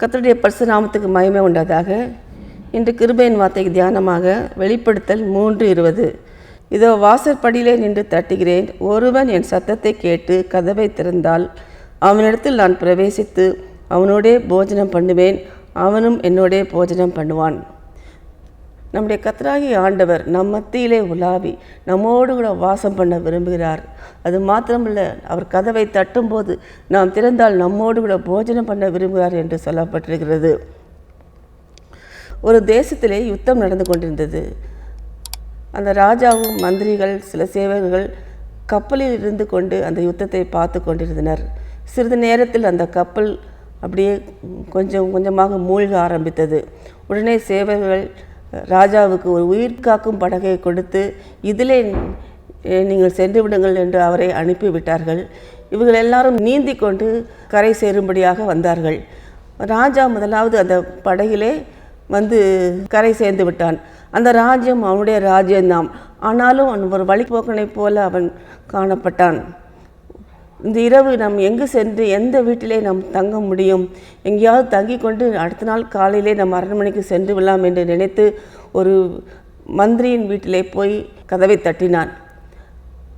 கத்தருடைய பரிசு மயமே மகிமை உண்டாதாக. இன்று கிருபையின் வார்த்தைக்கு தியானமாக வெளிப்படுத்தல் மூன்று இருபது. இதோ வாசற்படியிலே நின்று தட்டுகிறேன். ஒருவன் என் சத்தத்தை கேட்டு கதவை திறந்தால் அவனிடத்தில் நான் பிரவேசித்து அவனோடே போஜனம் பண்ணுவேன். அவனும் என்னோடே போஜனம் பண்ணுவான். நம்முடைய கத்தராகிய ஆண்டவர் நம் மத்தியிலே உலாவி நம்மோடு கூட வாசம் பண்ண விரும்புகிறார். அது மாத்திரமல்ல அவர் கதவை தட்டும்போது நாம் திறந்தால் நம்மோடு கூட போஜனம் பண்ண விரும்புகிறார் என்று சொல்லப்பட்டிருக்கிறது. ஒரு தேசத்திலே யுத்தம் நடந்து கொண்டிருந்தது. அந்த ராஜாவும் மந்திரிகள் சில சேவகர்கள் கப்பலில் இருந்து கொண்டு அந்த யுத்தத்தை பார்த்து கொண்டிருந்தனர். சிறிது நேரத்தில் அந்த கப்பல் அப்படியே கொஞ்சம் கொஞ்சமாக மூழ்க ஆரம்பித்தது. உடனே சேவகர்கள் ராஜாவுக்கு ஒரு உயிர் காக்கும் படகை கொடுத்து இதிலே நீங்கள் சென்று விடுங்கள் என்று அவரை அனுப்பிவிட்டார்கள். இவர்கள் எல்லாரும் நீந்தி கொண்டு கரை சேரும்படியாக வந்தார்கள். ராஜா முதலாவது அந்த படகிலே வந்து கரை சேர்ந்து விட்டான். அந்த ராஜ்யம் அவனுடைய ராஜ்யம்தான். ஆனாலும் அவன் ஒரு வழிபோக்கனைப் போல அவன் காணப்பட்டான். இந்த இரவு நாம் எங்கு சென்று எந்த வீட்டிலே நாம் தங்க முடியும்? எங்கேயாவது தங்கி கொண்டு அடுத்த நாள் காலையிலே நம் அரண்மனைக்கு சென்று விடலாம் என்று நினைத்து ஒரு மந்திரியின் வீட்டிலே போய் கதவை தட்டினான்.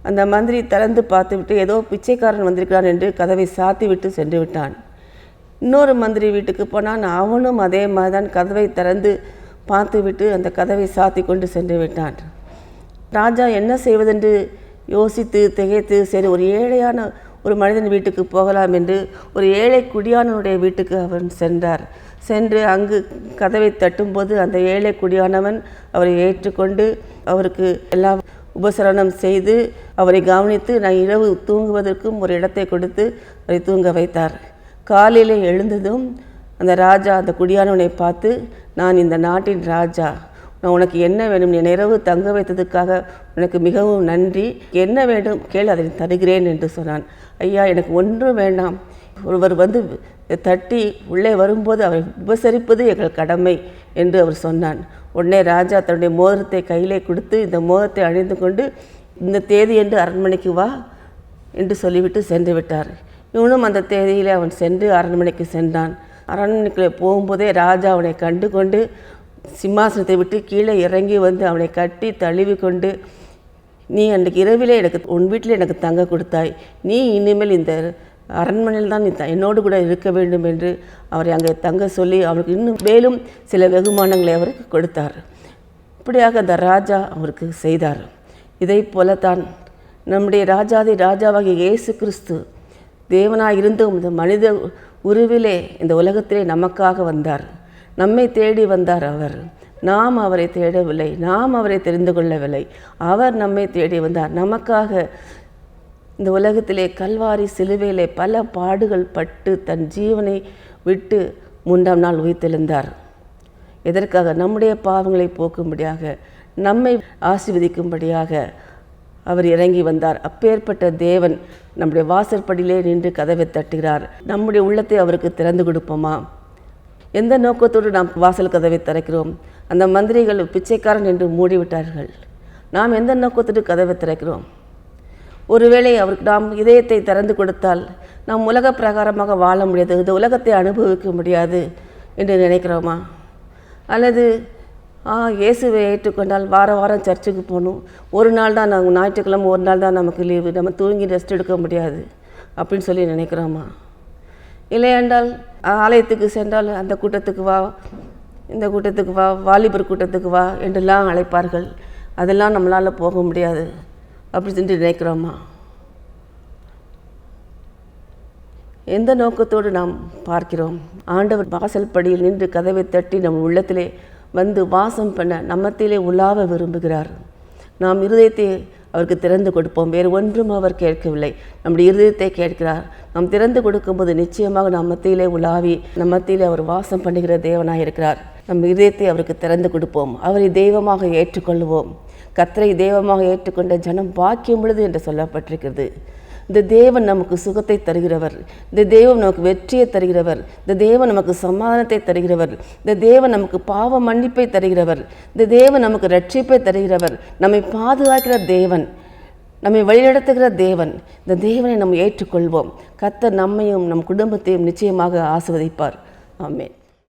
அந்த மந்திரி திறந்து பார்த்துவிட்டு ஏதோ பிச்சைக்காரன் வந்திருக்கிறான் என்று கதவை சாத்தி விட்டு சென்று விட்டான். இன்னொரு மந்திரி வீட்டுக்கு போனான். அவனும் அதே மாதிரி தான் கதவை திறந்து பார்த்துவிட்டு அந்த கதவை சாத்தி கொண்டு சென்று விட்டான். ராஜா என்ன செய்வதென்று யோசித்து திகைத்து சரி ஒரு ஏழையான ஒரு மனிதன் வீட்டுக்கு போகலாம் என்று ஒரு ஏழை குடியானனுடைய வீட்டுக்கு அவன் சென்றார். சென்று அங்கு கதவை தட்டும்போது அந்த ஏழை குடியானவன் அவரை ஏற்றுக்கொண்டு அவருக்கு எல்லா உபசரணம் செய்து அவரை கவனித்து நான் இரவு தூங்குவதற்கும் ஒரு இடத்தை கொடுத்து அவரை தூங்க வைத்தார். காலையில் எழுந்ததும் அந்த ராஜா அந்த குடியானவனை பார்த்து நான் இந்த நாட்டின் ராஜா. நான் உனக்கு என்ன வேணும்? என் இரவு தங்க வைத்ததுக்காக உனக்கு மிகவும் நன்றி. என்ன வேண்டும்? கேள் அதை தருகிறேன் என்று சொன்னான். ஐயா எனக்கு ஒன்றும் வேண்டாம். ஒருவர் வந்து தட்டி உள்ளே வரும்போது அவரை உபசரிப்பது எங்கள் கடமை என்று அவர் சொன்னான். உடனே ராஜா தன்னுடைய மோதிரத்தை கையிலே கொடுத்து இந்த மோதிரத்தை அணிந்து கொண்டு இந்த தேதி என்று அரண்மனைக்கு வா என்று சொல்லிவிட்டு சென்று விட்டார். இவனும் அந்த தேதியிலே அவன் சென்று அரண்மனைக்கு சென்றான். அரண்மனைக்குள்ளே போகும்போதே ராஜா அவனை கண்டு கொண்டு சிம்மாசனத்தை விட்டு கீழே இறங்கி வந்து அவனை கட்டி தழுவி கொண்டு நீ அன்றைக்கு இரவிலே எனக்கு உன் வீட்டில் எனக்கு தங்க கொடுத்தாய். நீ இனிமேல் இந்த அரண்மனையில் தான் நீ த- என்னோடு கூட இருக்க வேண்டும் என்று அவரை அங்கே தங்க சொல்லி அவருக்கு இன்னும் மேலும் சில வெகுமானங்களை அவருக்கு கொடுத்தார். இப்படியாக அந்த ராஜா அவருக்கு செய்தார். இதை போலத்தான் நம்முடைய ராஜாதி ராஜாவாகிய இயேசு கிறிஸ்து தேவனாக இருந்தும் இந்த மனித உருவிலே இந்த உலகத்திலே நமக்காக வந்தார். நம்மை தேடி வந்தார் அவர். நாம் அவரை தேடவில்லை நாம் அவரை தெரிந்து கொள்ளவில்லை. அவர் நம்மை தேடி வந்தார். நமக்காக இந்த உலகத்திலே கல்வாரி சிலுவையிலே பல பாடுகள் பட்டு தன் ஜீவனை விட்டு மூன்றாம் நாள் உயிர்த்தெழுந்தார். எதற்காக? நம்முடைய பாவங்களை போக்கும்படியாக நம்மை ஆசிர்வதிக்கும்படியாக அவர் இறங்கி வந்தார். அப்பேற்பட்ட தேவன் நம்முடைய வாசற்படியிலே நின்று கதவை தட்டுகிறார். நம்முடைய உள்ளத்தை அவருக்கு திறந்து கொடுப்போமா? எந்த நோக்கத்தோடு நாம் வாசல் கதவை திறக்கிறோம்? அந்த மந்திரிகள் பிச்சைக்காரன் என்று மூடிவிட்டார்கள். நாம் எந்த நோக்கத்தோடு கதவை திறக்கிறோம்? ஒருவேளை அவருக்கு நாம் இதயத்தை திறந்து கொடுத்தால் நாம் உலக பிரகாரமாக வாழ முடியாது இந்த உலகத்தை அனுபவிக்க முடியாது என்று நினைக்கிறோமா? அல்லது ஆ இயேசுவை ஏற்றுக்கொண்டால் வார வாரம் சர்ச்சுக்கு போகணும். ஒரு நாள் தான் நாங்கள் ஞாயிற்றுக்கிழமை ஒரு நாள் தான் நமக்கு லீவு நம்ம தூங்கி ரெஸ்ட் எடுக்க முடியாது அப்படின்னு சொல்லி நினைக்கிறோமா? இல்லையென்றால் ஆலயத்துக்கு சென்றால் அந்த கூட்டத்துக்கு வா இந்த கூட்டத்துக்கு வா வாலிபர் கூட்டத்துக்கு வா என்றெல்லாம் அழைப்பார்கள். அதெல்லாம் நம்மளால் போக முடியாது. அப்படி சென்று நினைக்கிறோமா? எந்த நோக்கத்தோடு நாம் பார்க்கிறோம்? ஆண்டவர் வாசல் படியில் நின்று கதவை தட்டி நம் உள்ளத்திலே வந்து வாசம் பண்ண நம்மத்திலே உலாவ விரும்புகிறார். நாம் இருதயத்தை அவருக்கு திறந்து கொடுப்போம். வேறு ஒன்றும் அவர் கேட்கவில்லை. நம்முடைய இருதயத்தை கேட்கிறார். நாம் திறந்து கொடுக்கும்போது நிச்சயமாக நம் மத்தியிலே உலாவி நம் மத்தியிலே அவர் வாசம் பண்ணுகிற தேவனாக இருக்கிறார். நம் இதயத்தை அவருக்கு திறந்து கொடுப்போம். அவரை தெய்வமாக ஏற்றுக்கொள்வோம். கத்தரை தெய்வமாக ஏற்றுக்கொண்ட ஜனம் பாக்கியம் பொழுது என்று சொல்லப்பட்டிருக்கிறது. இந்த தேவன் நமக்கு சுகத்தை தருகிறவர். இந்த தேவன் நமக்கு வெற்றியை தருகிறவர். இந்த தேவன் நமக்கு சமாதானத்தை தருகிறவர். இந்த தேவன் நமக்கு பாவ மன்னிப்பை தருகிறவர். இந்த தேவன் நமக்கு ரட்சிப்பை தருகிறவர். நம்மை பாதுகாக்கிற தேவன். நம்மை வழிநடத்துகிற தேவன். இந்த தேவனை நம்ம ஏற்றுக்கொள்வோம். கர்த்தர் நம்மையும் நம் குடும்பத்தையும் நிச்சயமாக ஆசிர்வதிப்பார். ஆமேன்.